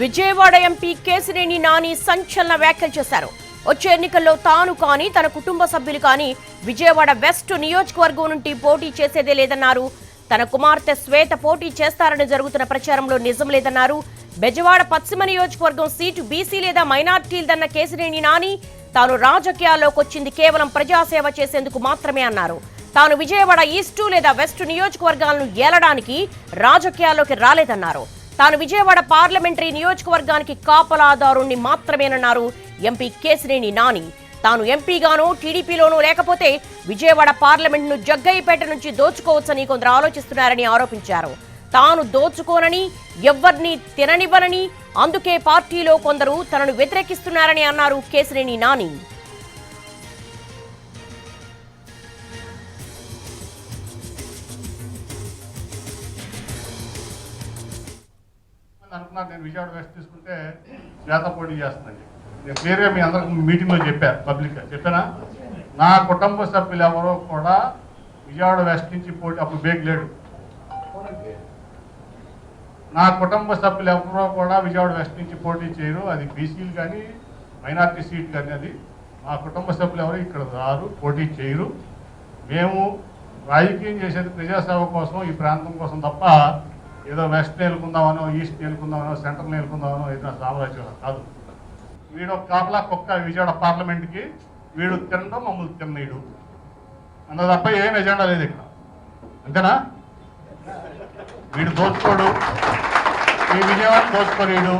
Vijayawada MP Kesineni Nani సంచలన వ్యాఖ్యలు చేశారు. వచ్చే ఎన్నికల్లో తాను కానీ తన కుటుంబ సభ్యులు కానీ విజయవాడ వెస్ట్ నియోజకవర్గం నుండి పోటీ చేసేదే లేదన్నారు. తన కుమార్తె శ్వేత పోటీ చేస్తారని జరుగుతున్న ప్రచారంలో నిజం లేదన్నారు. బెజవాడ పశ్చిమ నియోజకవర్గం సీటు బీసీ లేదా మైనార్టీలదన్న కేసినేని నాని తాను రాజకీయాల్లోకి వచ్చింది కేవలం ప్రజాసేవ చేసేందుకు మాత్రమే అన్నారు. తాను విజయవాడ ఈస్టు లేదా వెస్ట్ నియోజకవర్గాలను ఏలడానికి రాజకీయాల్లోకి రాలేదన్నారు. తాను విజయవాడ పార్లమెంటరీ నియోజకవర్గానికి కాపలాదారుణ్ణి మాత్రమేనన్నారు ఎంపీ కేసినేని నాని. తాను ఎంపీగానో టీడీపీలోనూ లేకపోతే విజయవాడ పార్లమెంట్ను జగ్గయ్యపేట నుంచి దోచుకోవచ్చని కొందరు ఆలోచిస్తున్నారని ఆరోపించారు. తాను దోచుకోనని ఎవ్వరిని తిననివ్వనని అందుకే పార్టీలో కొందరు తనను వ్యతిరేకిస్తున్నారని అన్నారు కేసినేని నాని. అనుకున్నారు నేను విజయవాడ వెస్ట్ తీసుకుంటే శ్వేత పోటీ చేస్తుందని నేను క్లియర్గా మీ అందరికి మీటింగ్లో చెప్పాను పబ్లిక్గా చెప్పానా? నా కుటుంబ సభ్యులు ఎవరో కూడా విజయవాడ వెస్ట్ నుంచి పోటీ అప్పుడు బేగ్ లేడు నా కుటుంబ సభ్యులు ఎవరో కూడా విజయవాడ వెస్ట్ నుంచి పోటీ చేయరు. అది బీసీలు కానీ మైనార్టీ సీట్ కానీ అది. మా కుటుంబ సభ్యులు ఎవరు ఇక్కడ రారు పోటీ చేయరు. మేము రాజకీయం చేసేది ప్రజాసేవ కోసం ఈ ప్రాంతం కోసం తప్ప ఏదో వెస్ట్ నేలుకుందామనో ఈస్ట్ నేలుకుందామనో సెంటర్ నేలుకుందామనో ఏదైనా సామ్రాజ్యం కాదు. వీడు ఒక కాపలా కుక్క విజయవాడ పార్లమెంట్కి వీడు తినడం మమ్మల్ని తిన్నీడు అన్న తప్ప ఏం ఎజెండా లేదు ఇక్కడ. అంతేనా? వీడు దోచుకోడు. ఈ విజయవాడ దోచుకోలేడు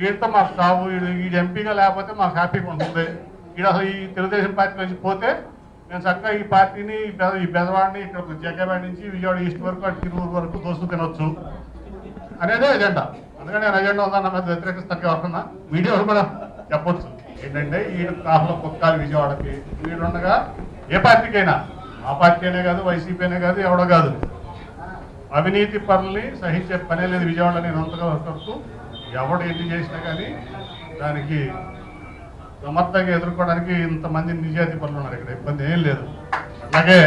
వీడితో మాకు సాగు వీడు వీడు ఎంపీగా లేకపోతే మాకు హ్యాపీగా ఉంటుంది. వీడు అసలు ఈ తెలుగుదేశం పార్టీ నుంచి పోతే మేము చక్కగా ఈ పార్టీని ఈ బెదవాడిని ఈ ఇక్కడ జగ్గబాడి నుంచి విజయవాడ ఈస్ట్ వరకు అటు తిరువురు వరకు దోస్తూ తినొచ్చు. అనేదే ఎజెండా. అందుకని నేను ఎజెండా ఉందన్న మీద వ్యతిరేకిస్తాను ఎవరన్నా మీడియా కూడా చెప్పొచ్చు. ఏంటంటే ఈ కాఫలో కుక్కాలి విజయవాడకి. వీడుండగా ఏ పార్టీకైనా ఆ పార్టీ అనే కాదు వైసీపీ అనే కాదు ఎవడో కాదు. అవినీతి పనుల్ని సహించే పనే లేదు విజయవాడ నేను అంతగా వరకు. ఎవడు ఎన్ని చేసినా కానీ దానికి సమర్థంగా ఎదుర్కోవడానికి ఇంతమంది నిజాధిపతులు ఉన్నారు ఇక్కడ. ఇబ్బంది ఏం లేదు. అలాగే